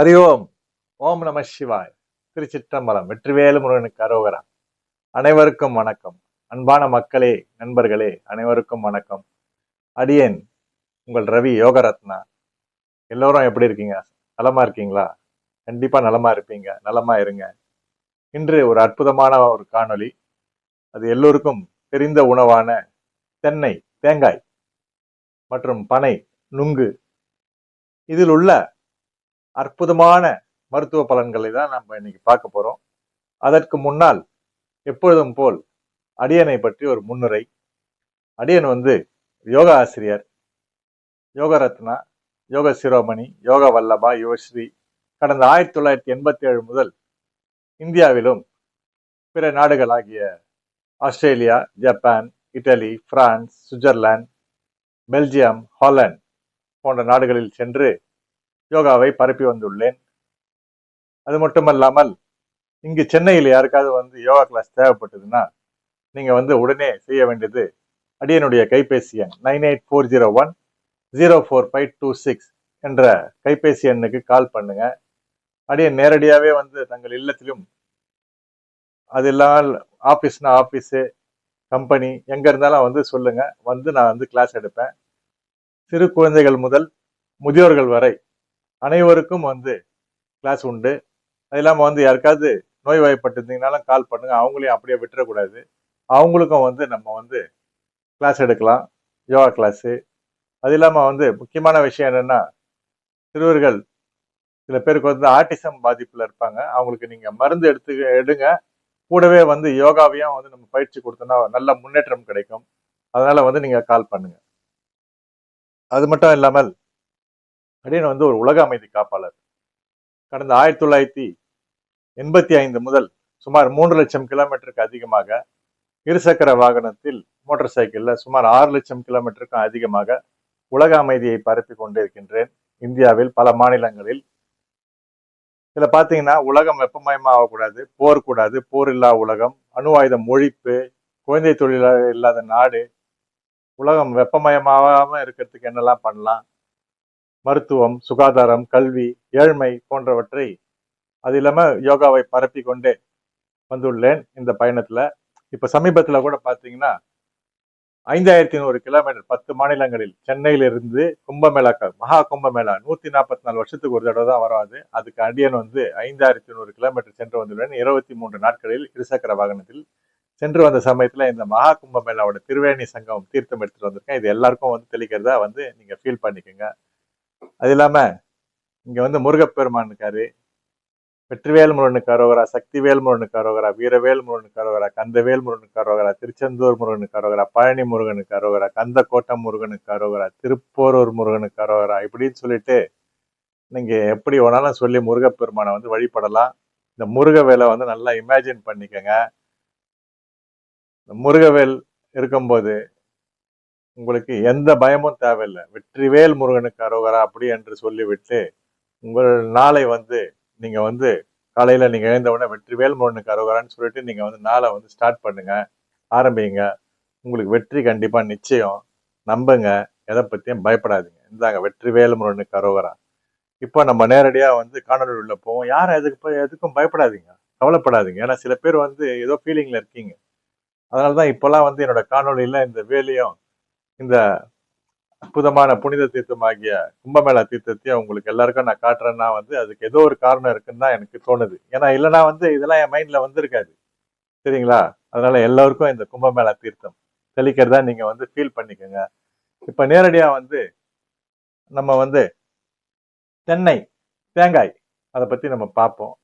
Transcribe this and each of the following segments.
ஹரி ஓம் ஓம் நம சிவாய் திருச்சிற்றம்பலம் வெற்றிவேலு முருகனுக்கு அரோகரா। அனைவருக்கும் வணக்கம். அன்பான மக்களே நண்பர்களே அனைவருக்கும் வணக்கம். அடியேன் உங்கள் ரவி யோகரத்னா. எல்லோரும் எப்படி இருக்கீங்க? நலமா இருக்கீங்களா? கண்டிப்பா நலமா இருப்பீங்க. நலமா இருங்க. இன்று ஒரு அற்புதமான ஒரு காணொளி. அது எல்லோருக்கும் தெரிந்த உணவான தென்னை தேங்காய் மற்றும் பனை நுங்கு. இதில் உள்ள அற்புதமான மருத்துவ பலன்களை தான் நம்ம இன்னைக்கு பார்க்க போறோம். அதற்கு முன்னால் எப்பொழுதும் போல் அடியனை பற்றி ஒரு முன்னுரை. அடியன் வந்து யோகா ஆசிரியர். யோக ரத்னா யோக சிரோமணி யோக வல்லபா யுவஸ்ரீ கடந்த ஆயிரத்தி தொள்ளாயிரத்தி எண்பத்தி ஏழு முதல் இந்தியாவிலும் பிற நாடுகளாகிய Australia Japan Italy France Switzerland Belgium Holland போன்ற நாடுகளில் சென்று யோகாவை பரப்பி வந்துள்ளேன். அது மட்டுமல்லாமல் இங்கு சென்னையில் யாருக்காவது வந்து யோகா கிளாஸ் தேவைப்பட்டதுன்னா நீங்கள் வந்து உடனே செய்ய வேண்டியது அடியனுடைய கைபேசி எண் nine eight four zero one zero four five two six என்ற கைபேசி எண்ணுக்கு கால் பண்ணுங்க. அடியன் நேரடியாகவே வந்து தங்கள் இல்லத்திலும் அது இல்லாமல் ஆஃபீஸ்னா ஆஃபீஸு கம்பெனி எங்கே இருந்தாலும் வந்து சொல்லுங்கள் வந்து நான் வந்து கிளாஸ் எடுப்பேன். சிறு குழந்தைகள் முதல் முதியோர்கள் வரை அனைவருக்கும் வந்து கிளாஸ் உண்டு. அது இல்லாமல் வந்து யாருக்காவது நோய் வாய்ப்பட்டிருந்தீங்கனாலும் கால் பண்ணுங்கள் அவங்களையும் அப்படியே விட்டுறக்கூடாது. அவங்களுக்கும் வந்து நம்ம வந்து கிளாஸ் எடுக்கலாம். யோகா கிளாஸு அது இல்லாமல் வந்து முக்கியமான விஷயம் என்னென்னா சிறுவர்கள் சில பேருக்கு வந்து ஆர்டிசம் பாதிப்பில் இருப்பாங்க. அவங்களுக்கு நீங்கள் மருந்து எடுத்து எடுங்க. கூடவே வந்து யோகாவையும் வந்து நம்ம பயிற்சி கொடுத்தோன்னா நல்ல முன்னேற்றம் கிடைக்கும். அதனால் வந்து நீங்கள் கால் பண்ணுங்கள் அது மட்டும் இல்லாமல் அடியன் வந்து ஒரு உலக அமைதி காப்பாளர். கடந்த ஆயிரத்தி தொள்ளாயிரத்தி எண்பத்தி ஐந்து முதல் சுமார் மூன்று லட்சம் கிலோமீட்டருக்கு அதிகமாக இருசக்கர வாகனத்தில் மோட்டார் சைக்கிள்ல சுமார் ஆறு லட்சம் கிலோமீட்டருக்கும் அதிகமாக உலக அமைதியை பரப்பி கொண்டிருக்கின்றேன். இந்தியாவில் பல மாநிலங்களில். இதுல பாத்தீங்கன்னா உலகம் வெப்பமயமா ஆகக்கூடாது போர் கூடாது போர் இல்லா உலகம் அணு ஆயுதம் ஒழிப்பு குழந்தை தொழிலாளர் இல்லாத நாடு உலகம் வெப்பமயமாகாமல் இருக்கிறதுக்கு என்னெல்லாம் பண்ணலாம் மருத்துவம் சுகாதாரம் கல்வி ஏழ்மை போன்றவற்றை அது இல்லாமல் யோகாவை பரப்பி கொண்டே வந்துள்ளேன் இந்த பயணத்தில். இப்போ சமீபத்தில் கூட பார்த்தீங்கன்னா ஐந்தாயிரத்தி நூறு கிலோமீட்டர் பத்து மாநிலங்களில் சென்னையிலிருந்து கும்பமேளா மகா கும்பமேளா நூற்றி நாற்பத்தி நாலு வருஷத்துக்கு ஒரு தடவை தான் வராது அதுக்கு அடியன் வந்து ஐந்தாயிரத்தி நூறு கிலோமீட்டர் சென்று வந்துள்ளேன். இருபத்தி மூன்று நாட்களில் இருசக்கர வாகனத்தில் சென்று வந்த சமயத்தில் இந்த மகா கும்பமேளாவோட திருவேணி சங்கம் தீர்த்தம் எடுத்துகிட்டு வந்திருக்கேன். இது எல்லாருக்கும் வந்து தெளிக்கிறதா வந்து நீங்கள் ஃபீல் பண்ணிக்கோங்க. அது இல்லாமல் இங்கே வந்து முருகப்பெருமான் இருக்காரு வெற்றிவேல் முருகனுக்கு அரோகரா சக்திவேல் முருகனுக்கு கரோகரா வீரவேல் முருகனுக்கு கரோகரா கந்தவேல் முருகனுக்கு கரோகரா திருச்செந்தூர் முருகனுக்கு கரோகரா பழனி முருகனுக்கு கரோகரா கந்தக்கோட்டை முருகனுக்கு கரோகரா திருப்போரூர் முருகனுக்கு கரோகரா இப்படின்னு சொல்லிட்டு நீங்கள் எப்படி வேணாலும் சொல்லி முருகப்பெருமானை வந்து வழிபடலாம். இந்த முருகவேலை வந்து நல்லா இமேஜின் பண்ணிக்கோங்க. இந்த முருகவேல் இருக்கும்போது உங்களுக்கு எந்த பயமும் தேவையில்லை. வெற்றிவேல் முருகனுக்கு அரோகரா அப்படி என்று சொல்லிவிட்டு உங்கள் நாளை வந்து நீங்க வந்து காலையில நீங்க எழுந்தவுடனே வெற்றிவேல் முருகனுக்கு அரோகரான்னு சொல்லிட்டு நீங்க வந்து நாளை வந்து ஸ்டார்ட் பண்ணுங்க ஆரம்பிங்க. உங்களுக்கு வெற்றி கண்டிப்பா நிச்சயம். நம்புங்க எதை பத்தியும் பயப்படாதீங்க. இந்தாங்க வெற்றிவேல் முருகனுக்கு அரோகரா. இப்போ நம்ம நேரடியாக வந்து காணொலி உள்ள போவோம். யாரும் எதுக்கு போய் எதுக்கும் பயப்படாதீங்க. கவலைப்படாதீங்க. ஏன்னா சில பேர் வந்து ஏதோ ஃபீலிங்கில் இருக்கீங்க. அதனாலதான் இப்போல்லாம் வந்து என்னோட காணொலியில் இந்த வேலையும் இந்த அற்புதமான புனித தீர்த்தமாகிய கும்பமேளா தீர்த்தத்தையும் உங்களுக்கு எல்லாருக்கும் நான் காட்டுறேன்னா வந்து அதுக்கு ஏதோ ஒரு காரணம் இருக்குன்னு தான் எனக்கு தோணுது. ஏன்னா இல்லைன்னா வந்து இதெல்லாம் என் மைண்ட்ல வந்திருக்காது. சரிங்களா? அதனால எல்லாருக்கும் இந்த கும்பமேளா தீர்த்தம் தெளிக்கிறதா நீங்க வந்து ஃபீல் பண்ணிக்கோங்க. இப்போ நேரடியா வந்து நம்ம வந்து தென்னை தேங்காய் அதை பத்தி நம்ம பார்ப்போம்.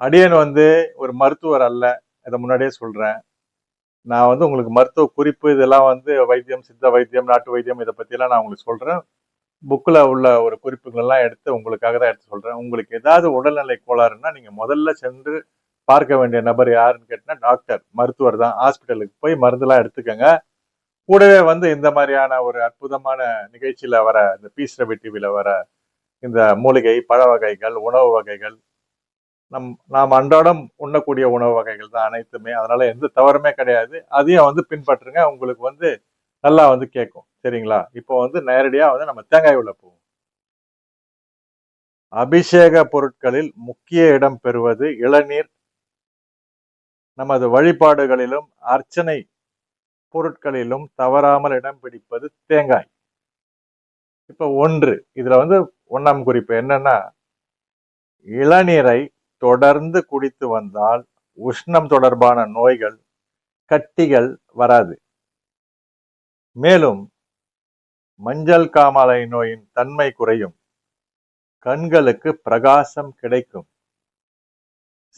அடியன் வந்து ஒரு மருத்துவர் அல்ல இதை முன்னாடியே சொல்றேன். நான் வந்து உங்களுக்கு மருத்துவ குறிப்பு இதெல்லாம் வந்து வைத்தியம் சித்த வைத்தியம் நாட்டு வைத்தியம் இதை பற்றியெல்லாம் நான் உங்களுக்கு சொல்கிறேன் புக்கில் உள்ள ஒரு குறிப்புகளெல்லாம் எடுத்து உங்களுக்காக தான் எடுத்து சொல்கிறேன் உங்களுக்கு ஏதாவது உடல்நிலை கோளாறுன்னா நீங்கள் முதல்ல சென்று பார்க்க வேண்டிய நபர் யாருன்னு கேட்டால் டாக்டர் மருத்துவர் தான். ஹாஸ்பிட்டலுக்கு போய் மருந்துலாம் எடுத்துக்கோங்க. கூடவே வந்து இந்த மாதிரியான ஒரு அற்புதமான நிகழ்ச்சியில் வர இந்த பீஸ் ரவி டிவியில் வர இந்த மூலிகை பழ வகைகள் உணவு வகைகள் நம் நாம் அன்றாடம் உண்ணக்கூடிய உணவு வகைகள் தான் அனைத்துமே. அதனால எந்த தவறுமே கிடையாது. அதையும் வந்து பின்பற்றுங்க. உங்களுக்கு வந்து நல்லா வந்து கேட்கும். சரிங்களா? இப்போ வந்து நேரடியாக வந்து நம்ம தேங்காய் உள்ள போவோம். அபிஷேக பொருட்களில் முக்கிய இடம் பெறுவது இளநீர். நமது வழிபாடுகளிலும் அர்ச்சனை பொருட்களிலும் தவறாமல் இடம் பிடிப்பது தேங்காய். இப்போ ஒன்று. இதில் வந்து ஒன்றாம் குறிப்பு என்னன்னா இளநீரை தொடர்ந்து குடித்து வந்தால் உஷ்ணம் தொடர்பான நோய்கள் கட்டிகள் வராது. மேலும் மஞ்சள் காமாலை நோயின் தன்மை குறையும். கண்களுக்கு பிரகாசம் கிடைக்கும்.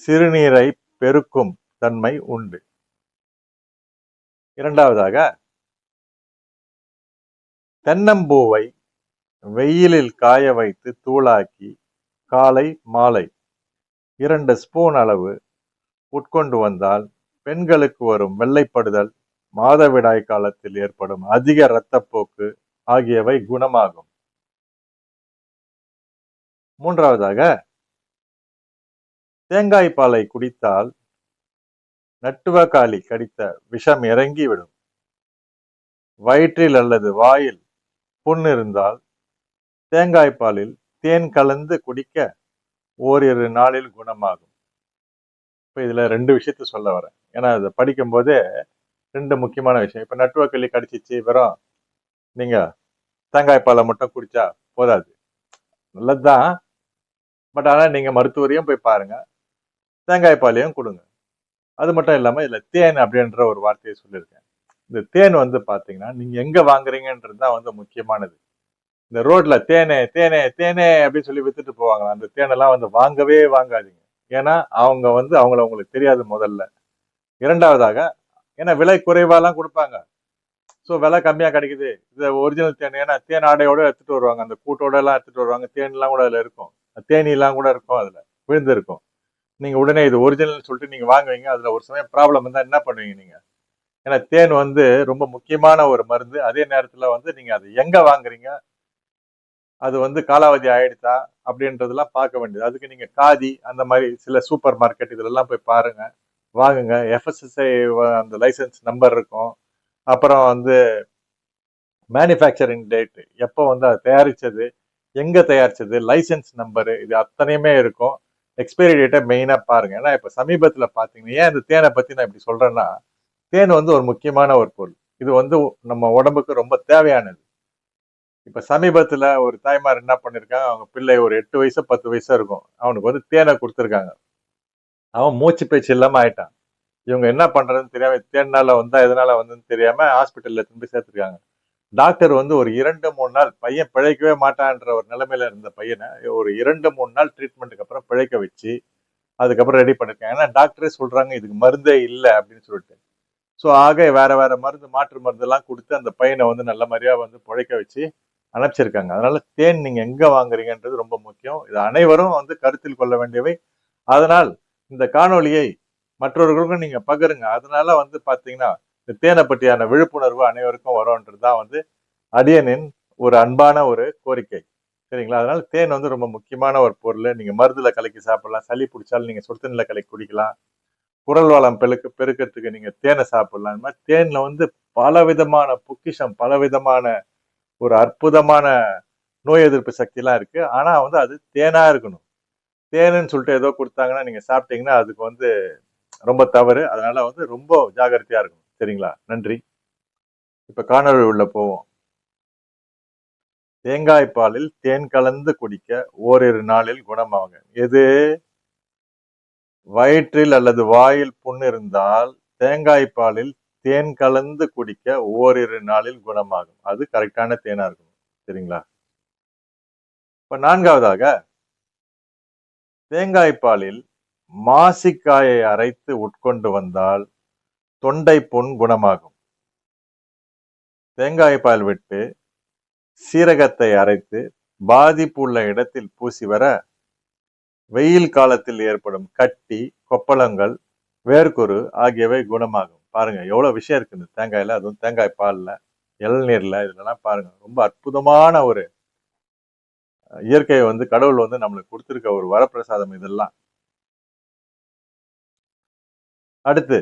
சிறுநீரை பெருக்கும் தன்மை உண்டு. இரண்டாவதாக தென்னம்பூவை வெயிலில் காய வைத்து தூளாக்கி காலை மாலை இரண்டு ஸ்பூன் அளவு உட்கொண்டு வந்தால் பெண்களுக்கு வரும் வெள்ளைப்படுதல் மாதவிடாய் காலத்தில் ஏற்படும் அதிக இரத்தப்போக்கு ஆகியவை குணமாகும். மூன்றாவதாக தேங்காய் பாலை குடித்தால் நட்டுவக்காளி கடித்த விஷம் இறங்கிவிடும். வயிற்றில் அல்லது வாயில் புண் இருந்தால் தேங்காய் பாலில் தேன் கலந்து குடிக்க ஓரிரு நாளில் குணமாகும். இப்போ இதில் ரெண்டு விஷயத்த சொல்ல வரேன். ஏன்னா அதை படிக்கும்போதே ரெண்டு முக்கியமான விஷயம். இப்போ நட்டுவக்கல்லி கடிச்சிச்சு வெறும் நீங்க தேங்காய் பாலை மட்டும் குடித்தா போதாது. நல்லதுதான். பட் ஆனால் நீங்கள் மருத்துவரையும் போய் பாருங்க. தேங்காய் பாலையும் கொடுங்க. அது மட்டும் இல்லாமல் இதில் தேன் அப்படின்ற ஒரு வார்த்தையை சொல்லியிருக்கேன். இந்த தேன் வந்து பார்த்தீங்கன்னா நீங்க எங்கே வாங்குறீங்கன்றது தான் வந்து முக்கியமானது. இந்த ரோட்ல தேனே தேனே தேனே அப்படின்னு சொல்லி வித்துட்டு போவாங்களா அந்த தேனெல்லாம் வந்து வாங்கவே வாங்காதீங்க. ஏன்னா அவங்க வந்து அவங்கள உங்களுக்கு தெரியாது முதல்ல. இரண்டாவதாக ஏன்னா விலை குறைவாலாம் கொடுப்பாங்க. ஸோ விலை கம்மியாக கிடைக்குது. இது ஒரிஜினல் தேன் ஏன்னா தேன் ஆடையோட எடுத்துட்டு வருவாங்க. அந்த கூட்டோட எல்லாம் எடுத்துட்டு வருவாங்க. தேன்லாம் கூட அதில் இருக்கும். தேனிலாம் கூட இருக்கும் அதில். விழுந்து இருக்கும் உடனே இது ஒரிஜினல்னு சொல்லிட்டு நீங்கள் வாங்குவீங்க. அதில் ஒரு சமயம் ப்ராப்ளம் இருந்தால் என்ன பண்ணுவீங்க நீங்கள் ஏன்னா தேன் வந்து ரொம்ப முக்கியமான ஒரு மருந்து. அதே நேரத்தில் வந்து நீங்கள் அதை எங்கே வாங்குறீங்க? அது வந்து காலாவதி ஆயிடுதா அப்படின்றதெல்லாம் பார்க்க வேண்டியது. அதுக்கு நீங்க காதி அந்த மாதிரி சில சூப்பர் மார்க்கெட் இதெல்லாம் போய் பாருங்க. வாங்குங்க. எஃப்எஸ்எஸ்ஐ அந்த லைசன்ஸ் நம்பர் இருக்கும். அப்புறம் வந்து மேனுஃபேக்சரிங் டேட் எப்போ வந்து அதை தயாரித்தது எங்கே தயாரித்தது லைசன்ஸ் நம்பரு இது அத்தனையுமே இருக்கும். எக்ஸ்பைரி டேட்டை மெயினாக பாருங்கள் ஏன்னா இப்போ சமீபத்தில் பார்த்தீங்கன்னா ஏன் இந்த தேனை பற்றி நான் இப்படி சொல்கிறேன்னா தேன் வந்து ஒரு முக்கியமான ஒரு பொருள். இது வந்து நம்ம உடம்புக்கு ரொம்ப தேவையானது. இப்போ சமீபத்தில் ஒரு தாய்மார் என்ன பண்ணியிருக்காங்க அவங்க பிள்ளை ஒரு எட்டு வயசு பத்து வயசா இருக்கும். அவனுக்கு வந்து தேனை கொடுத்துருக்காங்க. அவன் மூச்சு பேச்சு இல்லாமல் ஆயிட்டான். இவங்க என்ன பண்ணுறதுன்னு தெரியாமல் தேனால் வந்தால் எதனால் வந்துன்னு தெரியாமல் ஹாஸ்பிட்டலில் திரும்பி சேர்த்துருக்காங்க. டாக்டர் வந்து ஒரு இரண்டு மூணு நாள் பையன் பிழைக்கவே மாட்டான்ற ஒரு நிலைமையில இருந்த பையனை ஒரு இரண்டு மூணு நாள் ட்ரீட்மெண்ட்டுக்கு அப்புறம் பிழைக்க வச்சு அதுக்கப்புறம் ரெடி பண்ணிருக்காங்க. ஏன்னா டாக்டரே சொல்றாங்க இதுக்கு மருந்தே இல்லை அப்படின்னு சொல்லிட்டு. ஸோ ஆக வேற வேற மருந்து மாற்று மருந்தெல்லாம் கொடுத்து அந்த பையனை வந்து நல்ல மாதிரியா வந்து பிழைக்க வச்சு அனுப்பிச்சிருக்காங்க அதனால தேன் நீங்க எங்க வாங்குறீங்கன்றது ரொம்ப முக்கியம். இது அனைவரும் வந்து கருத்தில் கொள்ள வேண்டியவை. அதனால் இந்த காணொலியை மற்றவர்களுக்கும் நீங்க பகிருங்க. அதனால வந்து பாத்தீங்கன்னா இந்த தேனை பற்றியான விழிப்புணர்வு அனைவருக்கும் வரும்ன்றது தான் வந்து அடியனின் ஒரு அன்பான ஒரு கோரிக்கை. சரிங்களா? அதனால தேன் வந்து ரொம்ப முக்கியமான ஒரு பொருள். நீங்க மருந்துல கலக்கி சாப்பிடலாம். சளி பிடிச்சாலும் நீங்க சொத்தனில கலக்கி குடிக்கலாம். குரல் வளம் பெருக்கு பெருக்கிறதுக்கு நீங்க தேனை சாப்பிடலாம். இந்த மாதிரி தேன்ல வந்து பல விதமான பொக்கிஷம் பல விதமான ஒரு அற்புதமான நோய் எதிர்ப்பு சக்திலாம் இருக்குது ஆனால் வந்து அது தேனாக இருக்கணும். தேனுன்னு சொல்லிட்டு ஏதோ கொடுத்தாங்கன்னா நீங்கள் சாப்பிட்டீங்கன்னா அதுக்கு வந்து ரொம்ப தவறு. அதனால் வந்து ரொம்ப ஜாகிரதையாக இருக்கணும். சரிங்களா? நன்றி. இப்போ காணொலி உள்ள போவோம். தேங்காய் பாலில் தேன் கலந்து குடிக்க ஓரிரு நாளில் குணமாகுங்க. எது? வயிற்றில் அல்லது வாயில் புண் இருந்தால் தேங்காய் பாலில் தேன் கலந்து குடிக்க ஓரிரு நாளில் குணமாகும். அது கரெக்டான தேனா இருக்கும். சரிங்களா? இப்ப நான்காவதாக தேங்காய் பாலில் மாசிக்காயை அரைத்து உட்கொண்டு வந்தால் தொண்டை புண் குணமாகும். தேங்காய் பால் விட்டு சீரகத்தை அரைத்து பாதிப்பு உள்ள இடத்தில் பூசி வர வெயில் காலத்தில் ஏற்படும் கட்டி கொப்பளங்கள் வேர்க்குரு ஆகியவை குணமாகும். பாருங்க எவ்வளவு விஷயம் இருக்கு இந்த தேங்காயில. அதுவும் தேங்காய் பால்ல இளநீர்ல இதெல்லாம் பாருங்க. ரொம்ப அற்புதமான ஒரு இயற்கையை வந்து கடவுள் வந்து நம்மளுக்கு கொடுத்துருக்க ஒரு வரப்பிரசாதம் இதெல்லாம். அடுத்து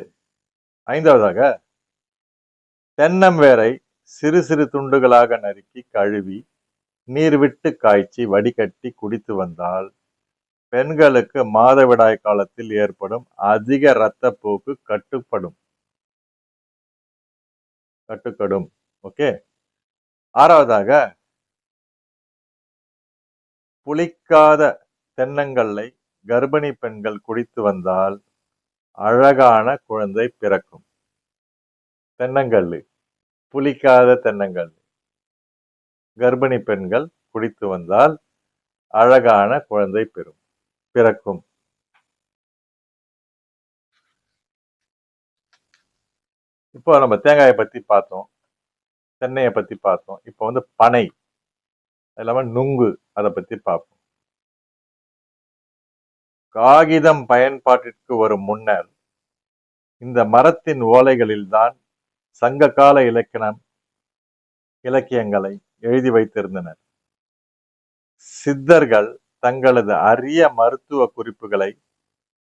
ஐந்தாவதாக தென்னம் வேரை சிறு சிறு துண்டுகளாக நறுக்கி கழுவி நீர் விட்டு காய்ச்சி வடிகட்டி குடித்து வந்தால் பெண்களுக்கு மாதவிடாய் காலத்தில் ஏற்படும் அதிக இரத்தப்போக்கு கட்டுப்படும். கட்டுக்கடும் ஓகே ஆறாவதாக புளிக்காத தென்னங்கல்லை கர்ப்பிணி பெண்கள் குடித்து வந்தால் அழகான குழந்தை பிறக்கும். தென்னங்கல் புளிக்காத தென்னங்கல். கர்ப்பிணி பெண்கள் குடித்து வந்தால் அழகான குழந்தை பெறும் பிறக்கும். இப்போ நம்ம தேங்காயை பத்தி பார்த்தோம் தென்னையை பத்தி பார்த்தோம். இப்போ வந்து பனை அது இல்லாம நுங்கு அதை பத்தி பார்ப்போம். காகிதம் பயன்பாட்டிற்கு வரும் முன்னர் இந்த மரத்தின் ஓலைகளில்தான் சங்க கால இலக்கணம் இலக்கியங்களை எழுதி வைத்திருந்தனர். சித்தர்கள் தங்களது அரிய மருத்துவ குறிப்புகளை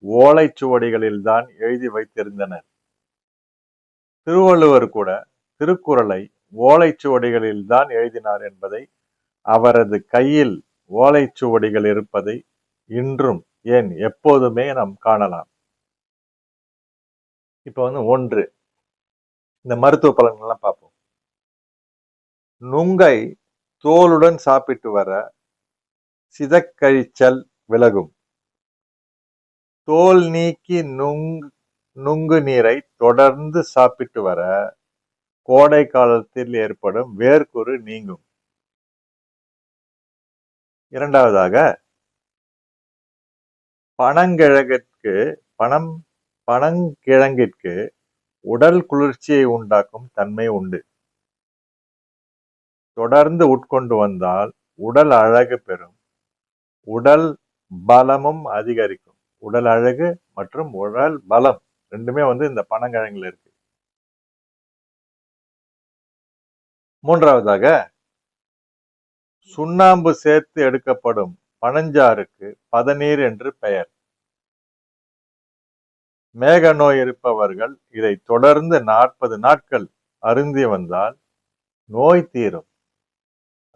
ஓலைச்சுவடிகளில்தான் எழுதி வைத்திருந்தனர். திருவள்ளுவர் கூட திருக்குறளை ஓலைச்சுவடிகளில் தான் எழுதினார் என்பதை அவரது கையில் ஓலைச்சுவடிகள் இருப்பதை இன்றும் ஏன் எப்போதுமே நாம் காணலாம். இப்போ வந்து ஒன்று இந்த மருத்துவ பலன்கள்லாம் பார்ப்போம். நுங்கை தோலுடன் சாப்பிட்டு வர சிதக்கழிச்சல் விலகும். தோல் நீக்கி நுங்கு நுங்கு நீரை தொடர்ந்து சாப்பிட்டு வர கோடை காலத்தில் ஏற்படும் வேர்க்குறு நீங்கும். இரண்டாவதாக பனங்கிழங்கிற்கு பணம் பனங்கிழங்கிற்கு உடல் குளிர்ச்சியை உண்டாக்கும் தன்மை உண்டு. தொடர்ந்து உட்கொண்டு வந்தால் உடல் அழகு பெறும். உடல் பலமும் அதிகரிக்கும். உடல் அழகு மற்றும் உடல் பலம். ரெண்டுமே வந்து இந்த பனங்கிழங்குல இருக்கு. மூன்றாவதாக சுண்ணாம்பு சேர்த்து எடுக்கப்படும் பனஞ்சாருக்கு பதநீர் என்று பெயர். மேக நோய் இருப்பவர்கள் இதை தொடர்ந்து நாற்பது நாட்கள் அருந்தி வந்தால் நோய் தீரும்.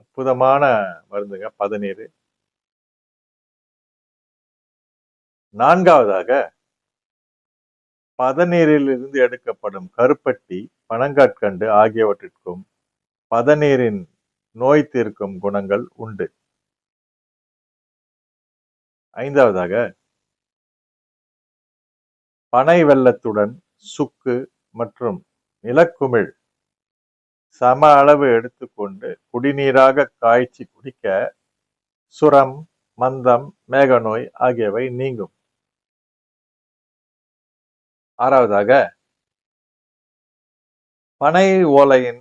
அற்புதமான மருந்துங்க பதநீர். நான்காவதாக பதநீரிலிருந்து எடுக்கப்படும் கருப்பட்டி பனங்காட்கண்டு ஆகியவற்றிற்கும் பதநீரின் நோய் தீர்க்கும் குணங்கள் உண்டு. ஐந்தாவதாக பனை வெள்ளத்துடன் சுக்கு மற்றும் நிலக்குமிழ் சம அளவு எடுத்துக்கொண்டு குடிநீராக காய்ச்சி குடிக்க சுரம் மந்தம் மேகநோய் ஆகியவை நீங்கும். ஆறாவதாக பனை ஓலையின்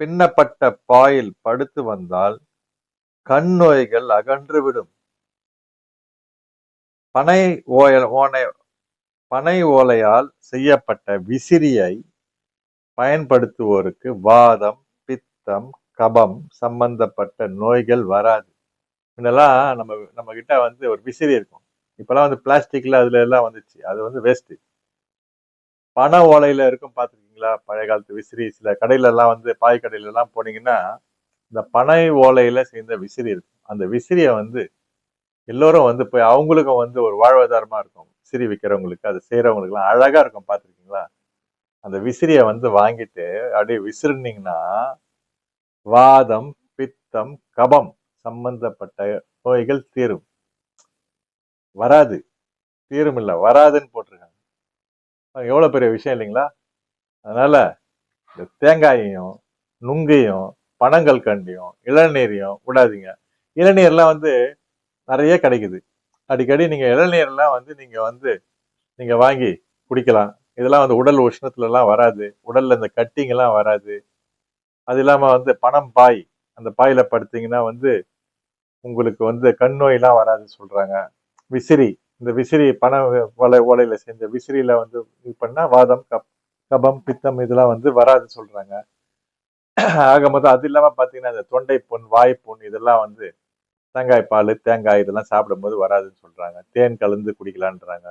பின்னப்பட்ட பாயில் படுத்து வந்தால் கண் நோய்கள் அகன்றுவிடும் பனை ஓய ஓனை பனை ஓலையால் செய்யப்பட்ட விசிறியை பயன்படுத்துவோருக்கு வாதம் பித்தம் கபம் சம்பந்தப்பட்ட நோய்கள் வராது. முன்னெல்லாம் நம்ம நம்ம கிட்ட வந்து ஒரு விசிறி இருக்கும். இப்பெல்லாம் வந்து பிளாஸ்டிக்ல அதுல எல்லாம் வந்துச்சு. அது வந்து வேஸ்ட் பனை ஓலையில இருக்கும் பார்த்துருக்கீங்களா பழைய காலத்து விசிறி சில கடையில எல்லாம் வந்து பாய் கடையில எல்லாம் போனீங்கன்னா இந்த பனை ஓலையில சேர்ந்த விசிறி இருக்கும். அந்த விசிறியை வந்து எல்லோரும் வந்து போய் அவங்களுக்கும் வந்து ஒரு வாழ்வாதாரமா இருக்கும். விசிறி விற்கிறவங்களுக்கு அது செய்யறவங்களுக்குலாம் அழகா இருக்கும் பார்த்துருக்கீங்களா அந்த விசிறியை வந்து வாங்கிட்டு அப்படியே விசிறினீங்கன்னா வாதம் பித்தம் கபம் சம்பந்தப்பட்ட நோய்கள் தீரும். வராது. தீரும் இல்லை வராதுன்னு போட்டிருக்காங்க. எவ்வளோ பெரிய விஷயம் இல்லைங்களா? அதனால இந்த தேங்காயையும் நுங்கையும் பனங்கள் கண்டியும் இளநீரையும் விடாதீங்க. இளநீர்லாம் வந்து நிறைய கிடைக்குது. அடிக்கடி நீங்கள் இளநீர்லாம் வந்து நீங்கள் வந்து நீங்கள் வாங்கி குடிக்கலாம். இதெல்லாம் வந்து உடல் உஷ்ணத்துலலாம் வராது. உடலில் இந்த கட்டிங்கெல்லாம் வராது. அது இல்லாமல் வந்து பணம் பாய் அந்த பாயில படுத்தீங்கன்னா வந்து உங்களுக்கு வந்து கண் நோயெல்லாம் வராதுன்னு சொல்கிறாங்க விசிறி இந்த விசிறி பண ஓலை ஓலையில் செஞ்ச விசிறியில் வந்து இது பண்ணால் வாதம் கப் கபம் பித்தம் இதெல்லாம் வந்து வராதுன்னு சொல்கிறாங்க ஆக மொத்தம் அது இல்லாமல் பார்த்தீங்கன்னா இந்த தொண்டை புண் வாய்ப்புண் இதெல்லாம் வந்து தேங்காய் பால் தேங்காய் இதெல்லாம் சாப்பிடும்போது வராதுன்னு சொல்கிறாங்க தேன் கலந்து குடிக்கலான்றாங்க.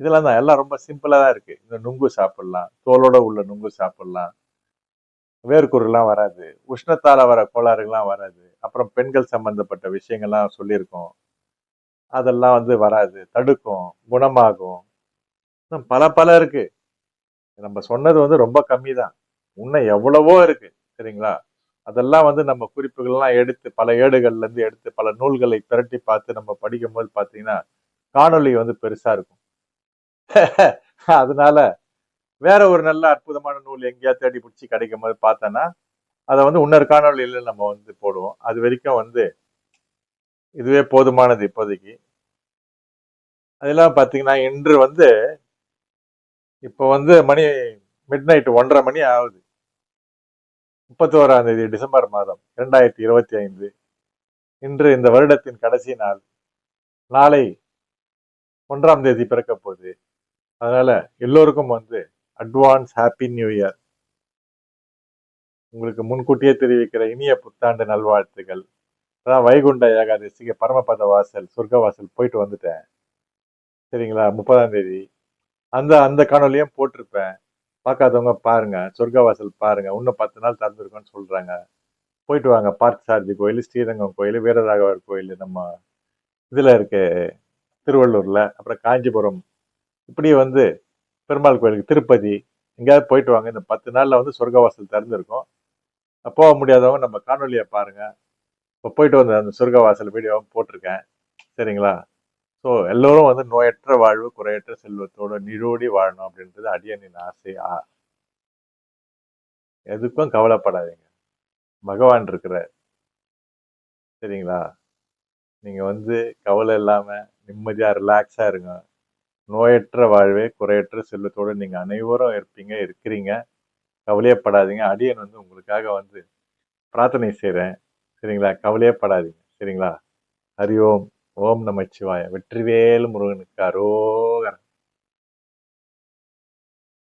இதெல்லாம் தான் எல்லாம் ரொம்ப சிம்பிளாக தான் இருக்குது இந்த நுங்கு சாப்பிட்லாம் தோலோட உள்ள நுங்கு சாப்பிட்லாம். வேர்க்குருலாம் வராது. உஷ்ணத்தால் வர கோளாறுகள்லாம் வராது. அப்புறம் பெண்கள் சம்பந்தப்பட்ட விஷயங்கள்லாம் சொல்லியிருக்கோம். அதெல்லாம் வந்து வராது. தடுக்கும் குணமாகும். இன்னும் பல பல இருக்கு. நம்ம சொன்னது வந்து ரொம்ப கம்மி தான் இன்னும் எவ்வளவோ இருக்கு சரிங்களா? அதெல்லாம் வந்து நம்ம குறிப்புகள்லாம் எடுத்து பல ஏடுகள்ல இருந்து எடுத்து பல நூல்களை திரட்டி பார்த்து நம்ம படிக்கும் போது பார்த்தீங்கன்னா காணொளி வந்து பெருசா இருக்கும். அதனால வேற ஒரு நல்ல அற்புதமான நூல் எங்கேயா தேடி பிடிச்சி கிடைக்கும் போது பார்த்தோன்னா அதை வந்து இன்னொரு காணொலியில நம்ம வந்து போடுவோம். அது வரைக்கும் வந்து இதுவே போதுமானது இப்போதைக்கு. அதெல்லாம் பார்த்தீங்கன்னா இன்று வந்து இப்போ வந்து மணி மிட் நைட் ஒன்றரை மணி ஆகுது. முப்பத்தோராம் தேதி டிசம்பர் மாதம் இரண்டாயிரத்தி இருபத்தி ஐந்து. இன்று இந்த வருடத்தின் கடைசி நாள். நாளை ஒன்றாம் தேதி பிறக்க போகுது. அதனால எல்லோருக்கும் வந்து அட்வான்ஸ் ஹாப்பி நியூ இயர் உங்களுக்கு முன்கூட்டியே தெரிவிக்கிற இனிய புத்தாண்டு நல்வாழ்த்துகள் அதான் வைகுண்ட ஏகாதசிக்கு பரமபத வாசல் சொர்க்க வாசல் போயிட்டு வந்துட்டேன். சரிங்களா? முப்பதாம் தேதி. அந்த அந்த காணொலியும் போட்டிருப்பேன். பார்க்காதவங்க பாருங்க. சொர்க்க வாசல் பாருங்க. இன்னும் பத்து நாள் திறந்துருக்கோன்னு சொல்றாங்க. போயிட்டு வாங்க. பார்க் சாரதி கோயில் ஸ்ரீரங்கம் கோயில் வீரராகவர் கோயில் நம்ம இதில் இருக்கு. திருவள்ளூரில். அப்புறம் காஞ்சிபுரம். இப்படி வந்து பெருமாள் கோயிலுக்கு திருப்பதி. எங்கேயாவது போயிட்டு வாங்க. இந்த பத்து நாளில் வந்து சொர்க்க வாசல் போக முடியாதவங்க நம்ம காணொலியை பாருங்கள் இப்போ போயிட்டு வந்த அந்த சொர்க்கவாசல் வீடியோவும் போட்டிருக்கேன். சரிங்களா? ஸோ எல்லோரும் வந்து நோயற்ற வாழ்வு குறையற்ற செல்வத்தோட நீரோடி வாழணும் அப்படின்றது அடியனின் ஆசை. ஆ. எதுக்கும் கவலைப்படாதீங்க. பகவான் இருக்கிறார். சரிங்களா? நீங்கள் வந்து கவலை இல்லாமல் நிம்மதியாக ரிலாக்ஸாக இருங்க. நோயற்ற வாழ்வே குறையற்ற செல்வத்தோட நீங்கள் அனைவரும் இருப்பீங்க இருக்கிறீங்க. கவலையப்படாதீங்க. அடியன் வந்து உங்களுக்காக வந்து பிரார்த்தனை செய்கிறேன் சரிங்களா? கவலையே படாதீங்க. சரிங்களா? ஹரி ஓம். ஓம் நமச்சிவாய. வெற்றிவேல் முருகனுக்கு அரோகரம்